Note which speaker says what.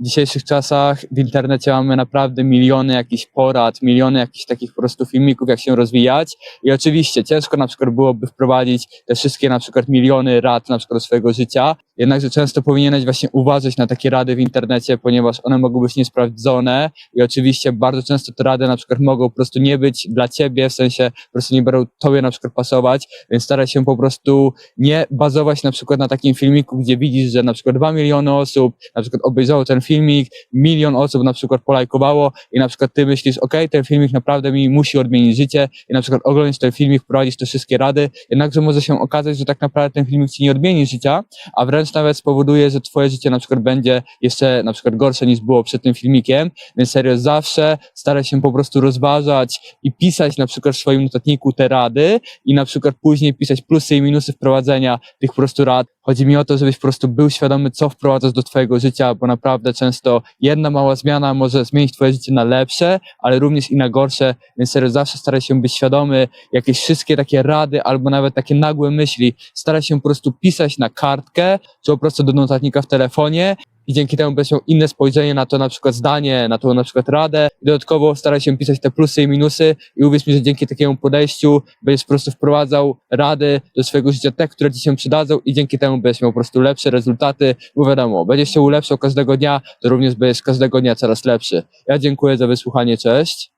Speaker 1: w dzisiejszych czasach w internecie mamy naprawdę miliony jakichś porad, miliony jakichś takich po prostu filmików, jak się rozwijać. I oczywiście ciężko na przykład byłoby wprowadzić te wszystkie na przykład miliony rad na przykład swojego życia, jednakże często powinieneś właśnie uważać na takie rady w internecie, ponieważ one mogą być niesprawdzone i oczywiście bardzo często te rady na przykład mogą po prostu nie być dla ciebie, w sensie po prostu nie będą tobie na przykład pasować, więc staraj się po prostu nie bazować na przykład na takim filmiku, gdzie widzisz, że na przykład 2 miliony osób na przykład obejrzało ten filmik, milion osób na przykład polajkowało i na przykład ty myślisz, ok, ten filmik naprawdę mi musi odmienić życie i na przykład oglądasz ten filmik, wprowadzisz te wszystkie rady, jednakże może się okazać, że tak naprawdę ten filmik ci nie odmieni życia, a wręcz nawet spowoduje, że twoje życie na przykład będzie jeszcze na przykład gorsze niż było przed tym filmikiem, więc serio zawsze staraj się po prostu rozważać i pisać na przykład w swoim notatniku te rady i na przykład później pisać plusy i minusy wprowadzenia tych po prostu rad. Chodzi mi o to, żebyś po prostu był świadomy, co wprowadzasz do twojego życia, bo naprawdę często jedna mała zmiana może zmienić twoje życie na lepsze, ale również i na gorsze, więc serio zawsze staraj się być świadomy, jakieś wszystkie takie rady albo nawet takie nagłe myśli, staraj się po prostu pisać na kartkę, czy po prostu do notatnika w telefonie i dzięki temu będziesz miał inne spojrzenie na to na przykład zdanie, na tą na przykład radę. Dodatkowo staraj się pisać te plusy i minusy i uwierz mi, że dzięki takiemu podejściu będziesz po prostu wprowadzał rady do swojego życia te, które ci się przydadzą i dzięki temu będziesz miał po prostu lepsze rezultaty, bo wiadomo, będziesz się ulepszał każdego dnia, to również będziesz każdego dnia coraz lepszy. Ja dziękuję za wysłuchanie, cześć.